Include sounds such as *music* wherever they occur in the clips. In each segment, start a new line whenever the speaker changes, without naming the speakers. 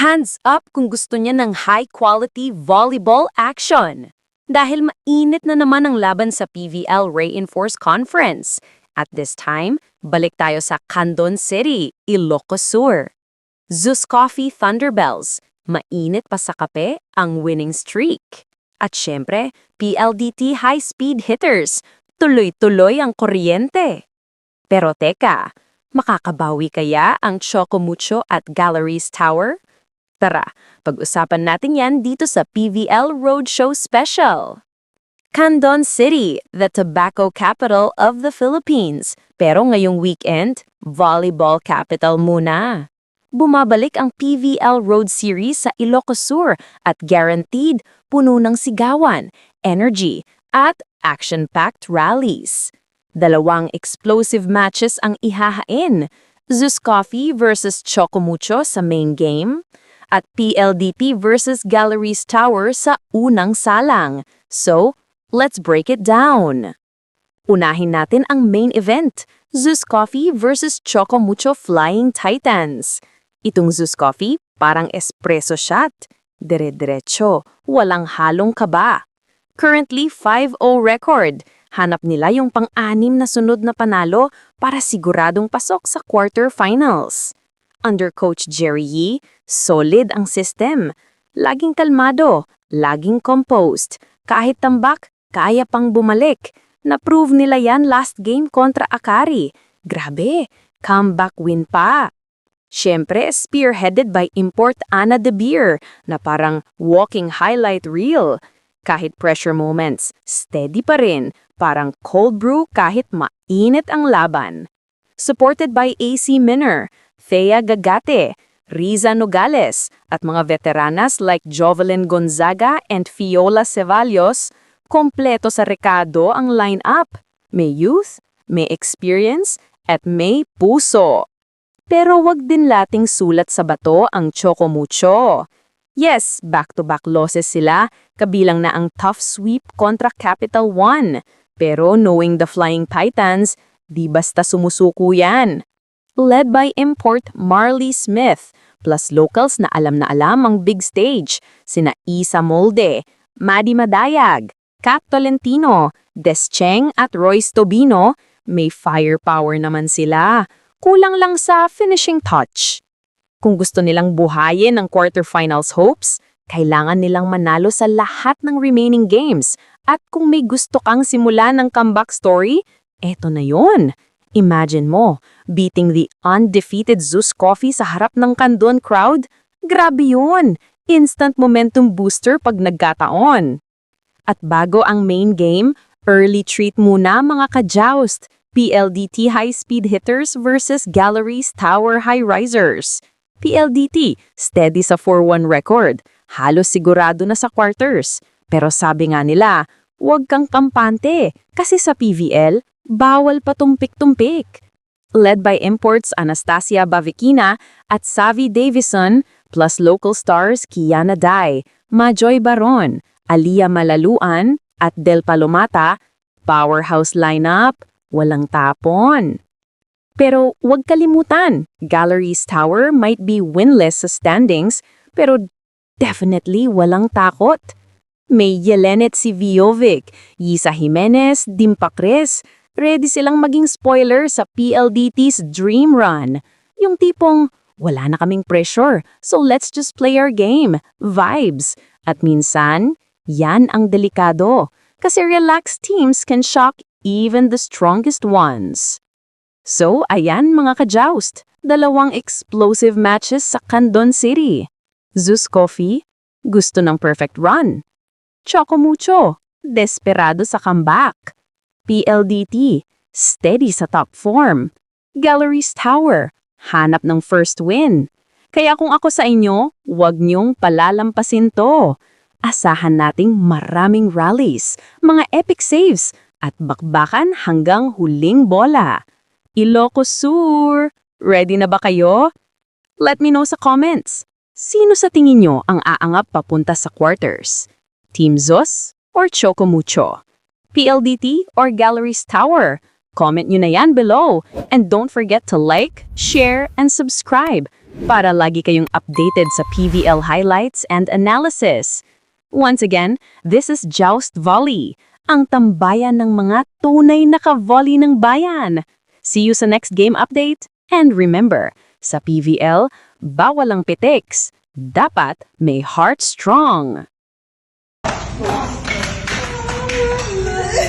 Hands up kung gusto niya ng high-quality volleyball action. Dahil mainit na naman ang laban sa PVL Reinforce Conference. At this time, balik tayo sa Candon City, Ilocos Sur. Zeus Coffee Thunderbells, mainit pa sa kape ang winning streak. At syempre, PLDT High Speed Hitters, tuloy-tuloy ang kuryente. Pero teka, makakabawi kaya ang Chocomucho at Galleries Tower? Tara, pag-usapan natin yan dito sa PVL Roadshow Special. Candon City, the tobacco capital of the Philippines. Pero ngayong weekend, volleyball capital muna. Bumabalik ang PVL Road Series sa Ilocos Sur at guaranteed puno ng sigawan, energy, at action-packed rallies. Dalawang explosive matches ang ihahain. Zeus Coffee versus Chocomucho sa main game at PLDT versus Galleries Tower sa unang salang. So, let's break it down. Unahin natin ang main event, Zeus Coffee versus Chocomucho Flying Titans. Itong Zeus Coffee parang espresso shot. Dire-diretso, walang halong kaba. Currently 5-0 record. Hanap nila yung pang-anim na sunod na panalo para siguradong pasok sa quarterfinals. Under Coach Jerry Yee, solid ang system. Laging kalmado, laging composed. Kahit tambak, kaya pang bumalik. Na-prove nila yan last game kontra Akari. Grabe, comeback win pa. Siyempre, spearheaded by Import Ana de Beer na parang walking highlight reel. Kahit pressure moments, steady pa rin, parang cold brew kahit mainit ang laban. Supported by AC Minner, Thea Gagate, Riza Nogales, at mga veteranas like Jovelyn Gonzaga and Fiola Ceballos, kompleto sa rekado ang line-up. May youth, may experience, at may puso. Pero wag din lating sulat sa bato ang Chocomucho. Yes, back-to-back losses sila, kabilang na ang tough sweep kontra Capital One. Pero knowing the Flying Titans, di basta sumusuko yan. Led by import Marley Smith, plus locals na alam na alam ang big stage, sina Isa Molde, Maddie Madayag, Kat Tolentino, Des Cheng at Royce Tobino, may firepower naman sila. Kulang lang sa finishing touch. Kung gusto nilang buhayin ang quarterfinals hopes, kailangan nilang manalo sa lahat ng remaining games. At kung may gusto kang simula ng comeback story, eto na yon. Imagine mo, beating the undefeated Zeus Coffee sa harap ng Kandon crowd? Grabe yun! Instant momentum booster pag nagkataon. At bago ang main game, early treat muna mga ka-joust. PLDT high-speed hitters versus Galleries Tower High Risers. PLDT, steady sa 4-1 record. Halos sigurado na sa quarters. Pero sabi nga nila, huwag kang kampante kasi sa PVL, bawal pa tumpik-tumpik. Led by imports Anastasia Bavicina at Savi Davison, plus local stars Kiana Dai, Majoy Baron, Alia Malaluan, at Del Palomata, powerhouse lineup, walang tapon. Pero huwag kalimutan, Galleries Tower might be winless sa standings, pero definitely walang takot. May Yelenet Siviovic, Yisa Jimenez, Dimpa Cres, ready silang maging spoiler sa PLDT's Dream Run. Yung tipong, wala na kaming pressure, so let's just play our game, vibes. At minsan, yan ang delikado. Kasi relaxed teams can shock even the strongest ones. So, ayan mga ka-joust, dalawang explosive matches sa Candon City. Zeus Coffee, gusto ng perfect run. Chocomucho, desperado sa comeback. PLDT, steady sa top form. Galleries Tower, hanap ng first win. Kaya kung ako sa inyo, huwag niyong palalampasin to. Asahan nating maraming rallies, mga epic saves, at bakbakan hanggang huling bola. Ilocos Sur, ready na ba kayo? Let me know sa comments. Sino sa tingin nyo ang aangap papunta sa quarters? Team Zos or Chocomucho? PLDT or Galleries Tower? Comment nyo na yan below. And don't forget to like, share, and subscribe para lagi kayong updated sa PVL highlights and analysis. Once again, this is Joust Volley, ang tambayan ng mga tunay na ka-volley ng bayan. See you sa next game update. And remember, sa PVL, bawal ang pitiks. Dapat may heart strong.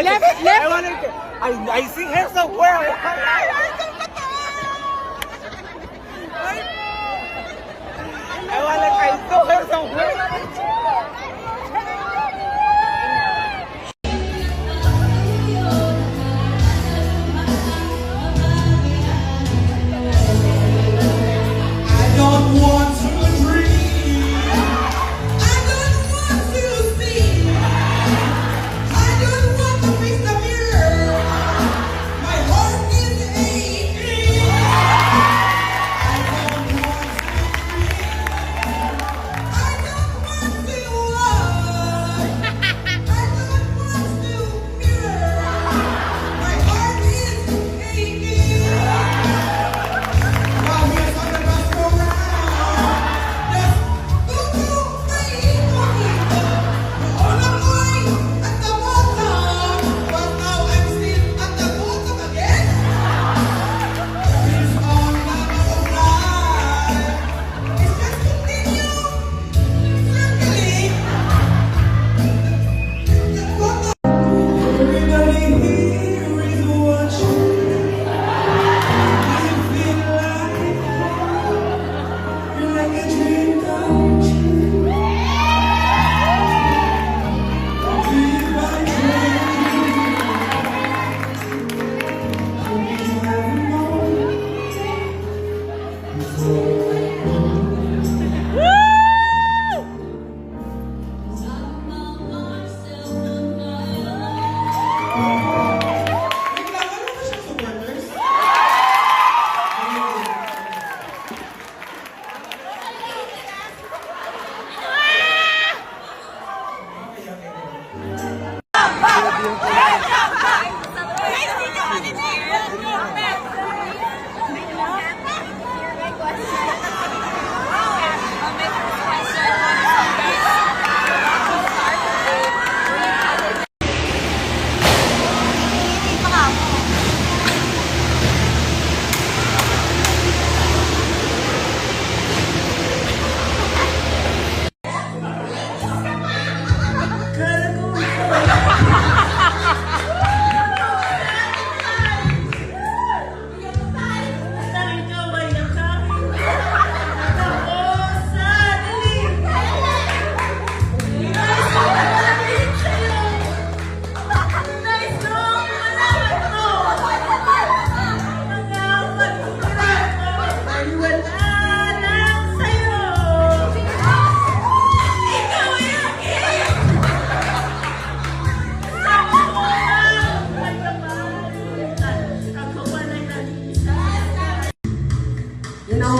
I knew I wanted left. Left. I to. I, I see her somewhere. *laughs* I wanted. I saw her somewhere.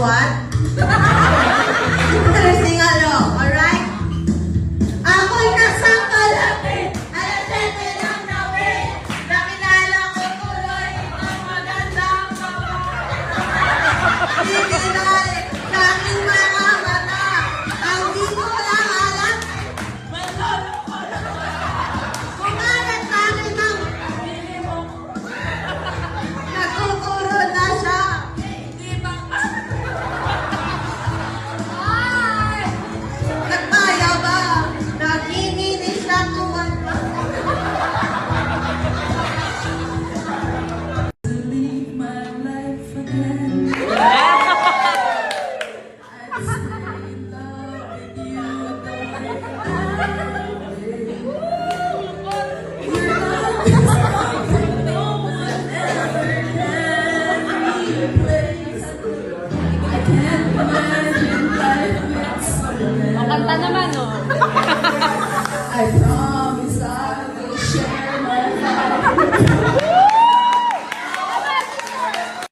You